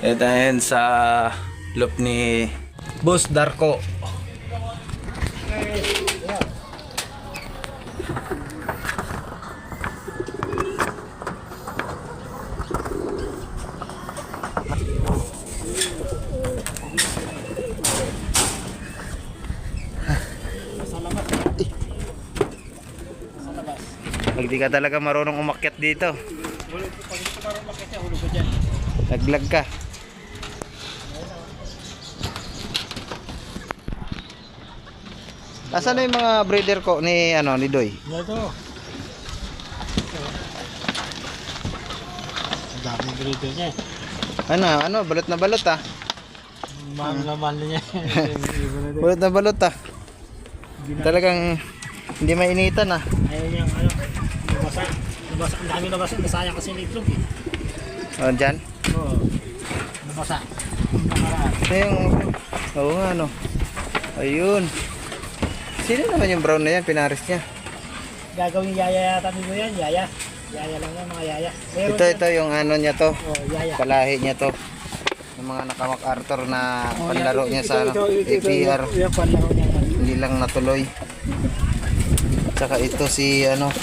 Ito yan sa loop ni Boss Darko. Pag di ka talaga marunong umakyat dito. Laglag ka. Asan na yung mga breeder ko ni ano ni Doy? Ito. Ang daming grito niya. Ano, ano, balot na balot ah. Mahal na mahal niya. Balot na balot ah. Talagang hindi mainitan ah. Ayun yung ano. Nabasa. Nabasa. Ang dami nabasa. Nasayang kasi ng itlog eh. O, dyan. Oo. Nabasa. Nakaraan. Ayun. Oo nga no. Ayun. Sino naman yung brown na yan? Pinaris niya. Gagawin yaya yata nito yan. Yaya. Yaya lang yan mga yaya. Meron Ito, ito yung ano niya to. Oh, yaya. Palahi niya to. Yung mga nakamak Arthur na Oh, panlaro niya Ito, sa ito, ito, ito, APR. ito, panlaro niya. Hindi lang natuloy. Tsaka ito si ano.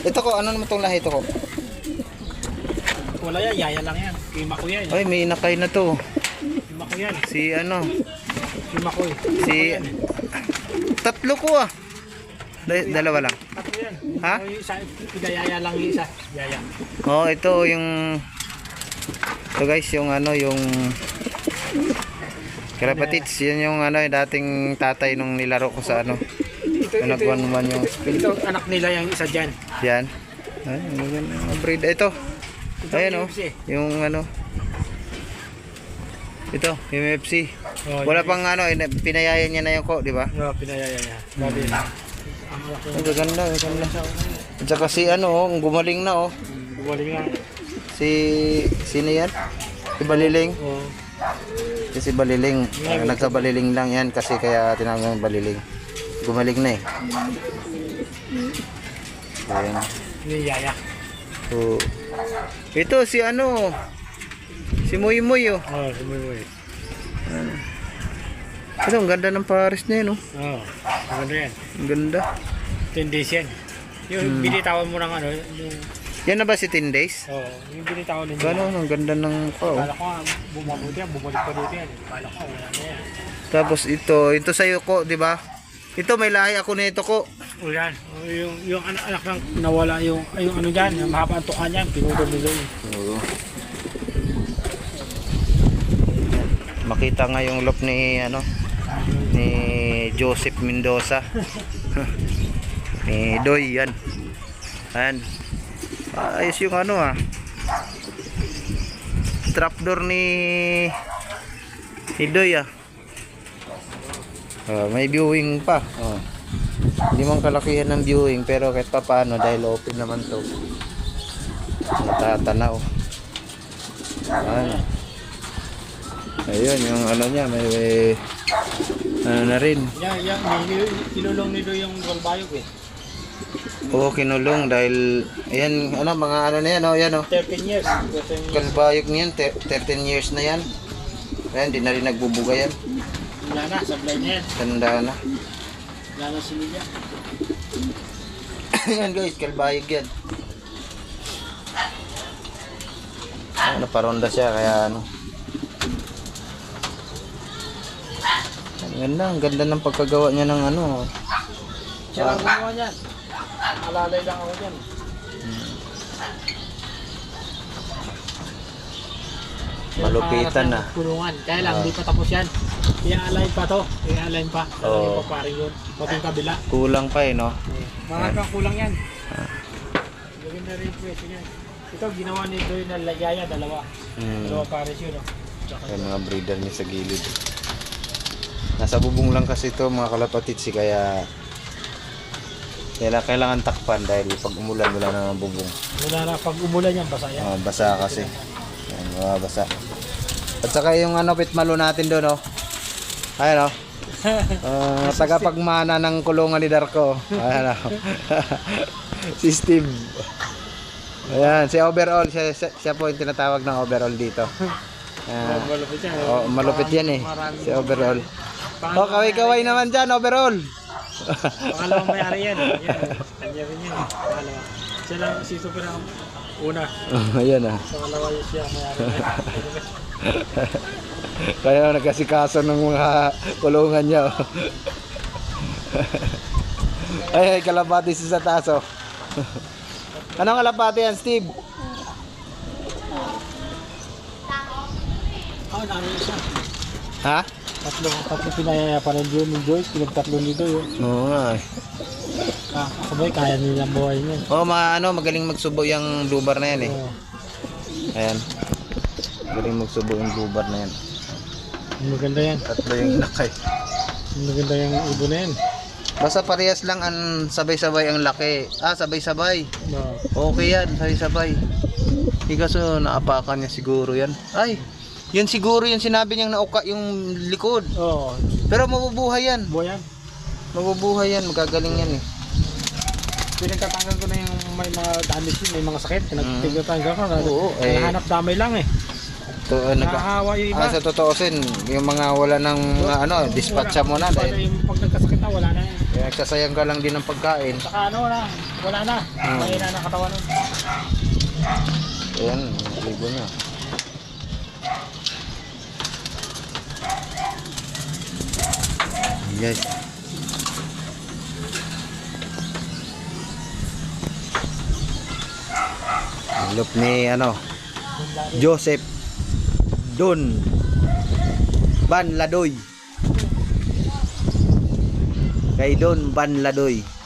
Ito ko, ano naman tong lahi ito ko? Wala yan. Yaya lang yan. Kima ko yan. Ay, may inakay na to. Kima ko yan. Si ano, Kima ko eh. si tatlo ko ah. Da- dalawa lang. Tatlo yan. Ha? O, yung isa, yaya lang yung isa. Yaya. Oh, ito yung ito guys, yung ano, yung Kalapatits, yun yung ano, yung dating tatay nung nilaro ko sa ano. Ito, Yung nagwan naman yung spin. Ito, anak nila yung isa dyan. Yan. Ay, ano yan, mga breed. Ito. Ayan yung oh. Yung ano. Ito, yung UFC. Oh, Wala pang ano, eh, pinayaya niya na yung ko, di ba? No, pinayaya niya. Grabe. Laki. Ang gaganda, ang gaganda. At saka si ano, oh, gumaling na oh. Bumaling nga. Si, sino yan? Si Baliling. Oh. Si si Baliling. Ah, nagkabaliling lang yan kasi kaya tinawag ng Baliling. Gumaling na eh. Ayan. Yung yaya. So, ito si ano, si Muy Muy oh. Oh, sumuwi. Ito, ang ganda ng Paris na yun oh. Oh, maganda yan. Ang ganda. 10 days yan. Yung binitawan mo ng ano, yung, Yan na ba si 10 days? oh, yung binitawan ninyo. Gano'n, ang ganda ng mukha oh. Kala ko nga, bumabuti yan, bumalik pa dito yan. Kala ko, wala na yan. Tapos ito, ito sa'yo ko, di ba? Ito, may lahi ako nito ko. O yan, o, yung, yung anak, anak ng nawala yung, ay, yung ano dyan, yung mahaba ang tuka niyan, pinutol nila yun. Oo. Makita nga yung loop ni ano ni Joseph Mendoza. ni Doy yan. Ayan. Ayos yung ano ah. Trapdoor ni ni Doy ah. Ah, may viewing pa. Oh. Hindi man kalakihan ng viewing pero kahit pa paano dahil open naman to. Natatanaw. Ano. Ayun, yung ano niya, may, may ano na rin. Yan, yan, kinulong nilo yung Golbayog eh. Oo, kinulong dahil, ayan, ano, mga ano na yan, oh, yan, oh. 13 years. 13 years. Kalbayog niyan, te- 13 years na yan. Ayan, di na rin nagbubuga yan. Wala na, sablay na yan. Tanda na. Wala na similya. yan guys, kalbayog yan. Ano, paronda siya, kaya ano. Ganda, ang ganda ng pagkagawa niya ng ano. Siya lang gumawa niyan. Alalay lang ako dyan. Malupitan na. Kulungan. Kaya lang, Ah. hindi pa tapos yan. I-align pa to. I-align pa. Lalagyan pa paring yun. Pati yung kabila. Kulang pa eh, no? Mga kang kulang yan. Lagyan na rin presyo yan. Ito, ginawa nito yung nalagaya, dalawa. Hmm. Dalawa pares yun, no? Yung mga breeder niya sa gilid. Nasa bubong lang kasi ito mga kalapatitsi kaya kaya kailangan takpan dahil pag umulan wala na ng bubong. wala na, pag umulan yan, basa yan. Ah, basa kasi. Yan, mga basa. At saka yung ano pitmalo natin doon oh. Ayan oh. Uh, tagapagmana ng kulungan ni Darko. Ayan oh. si Steve. Ayan, si overall. Siya, siya, siya po yung tinatawag ng overall dito. Ah, malupit yan. oh, malupit yan eh. Si overall. Oh, kaway-kaway naman dyan, overall. Pangalawang may-ari yan. Yan. Rin yan. Pangalawa. Siya lang, si Super ang una. Ayan ah. Pangalawa yun siya may-ari yan. Kaya nagkasikaso ng mga kulungan niya. oh. ay, ay, kalapati si sa taso. Anong kalapati yan, Steve? Oh, namin siya. Ha? Tatlo, tatlo pinayaya pa rin yun ni Joyce. Pinagtatlo nito yun. Oo nga eh. Ah, sabay, kaya nilang buhay niyan. Oo, mga ano, magaling magsubo yung lubar na yan eh. Oo. Ayan. Magaling magsubo yung lubar na yan. Maganda yan. Tatlo yung inakay. Maganda yung ibo na yan. Basta parehas lang ang sabay-sabay ang laki. Ah, sabay-sabay. Oo. Okay yan, sabay-sabay. Hindi kaso naapakan niya siguro yan. Ay, yun siguro yung sinabi niyang nauka yung likod. Oo. Pero mabubuhay yan. Buhay yan. Mabubuhay yan, magagaling yan eh. Pinagtatanggal ko na yung may mga damage yun, may mga sakit. Mm. Pinagtatanggal ko na. Oo, eh. Nahanap damay lang eh. To, uh, nag- Nakahawa yung iba. ah, sa totoosin, yung mga wala ng mga ano, dispatcha mo na dahil yung pag nagkasakit na, wala na yan. kaya nagsasayang ka lang din ng pagkain. Saka ano na, wala na. Mm. Mahina na katawan nun. Ayan, libo na. Yes. Look ni ano, Joseph Don Banladoy. Kay Don Banladoy.